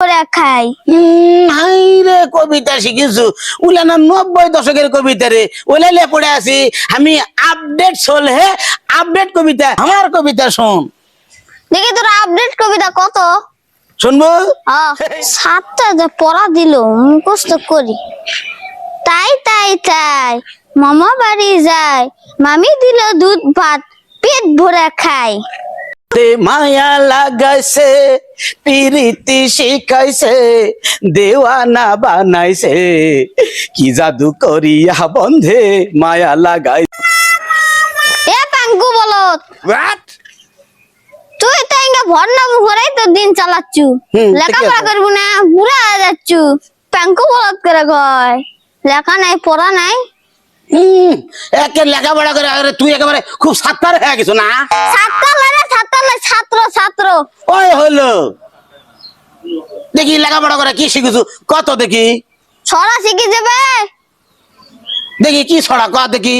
করে খাই। রে কবিতা শিখিছু। উলা না নব্বই দশকের কবিতা রে। ওলাইলে পড়ে আছি আমি আপডেট চল হে আপডেট কবিতা আমার কবিতা শোন। দেখি তোর আপডেট কবিতা কত? শুনব? সাতটা যে পড়া দিল মুখস্থ করি। তাই তাই তাই মামা বাড়ি যায় মামি দিল দুধ ভাত পেট ভরে খাই তে মায়া লাগাইছে পিরিতি শিখাইছে দেওয়ানা বানাইছে। কি জাদু করিয়া বন্ধে মায়া লাগাই এ পাঙ্কু বলত তুই তো ইঙ্গা তো দিন চালাচ্ছু। লেখাপড়া। করব না বুড়া যাচ্ছু। পাঙ্কু বলত করে কয় লেখা নাই পড়া নাই? একে লেখাপড়া করে আরে তুই একেবারে খুব সাত্তার হয়ে গেছো না? ছাত্র ওই হলো। দেখি লেখাপড়া করে কি শিখেছু? কত দেখি? ছড়া শিখে যাবে। দেখি কি ছড়া ক দেখি?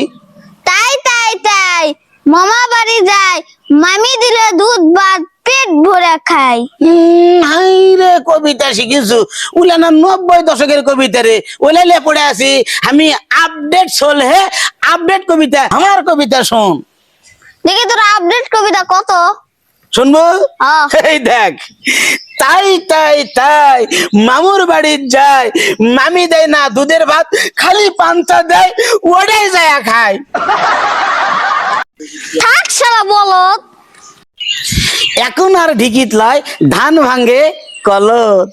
তাই তাই তাই। মামা বাড়ি যায় মামি দিলে দুধ ভাত পেট ভরে খাই হাই রে কবিতা শিখিছু? উলা না নব্বই দশকের কবিতা রে। ওলাইলে পড়ে আছি আমি আপডেট চল হে আপডেট কবিতা আমার কবিতা শোন। দেখি তোর আপডেট কবিতা কত? শুনব? এই দেখ। তাই তাই তাই মামুর বাড়ি যায় মামি দেয় না দুধের ভাত খালি পান্তা দেয় ওটাই যায় খায়। থাক শালা বলত এখন আর ঢিকিত লয় ধান ভাঙে কলত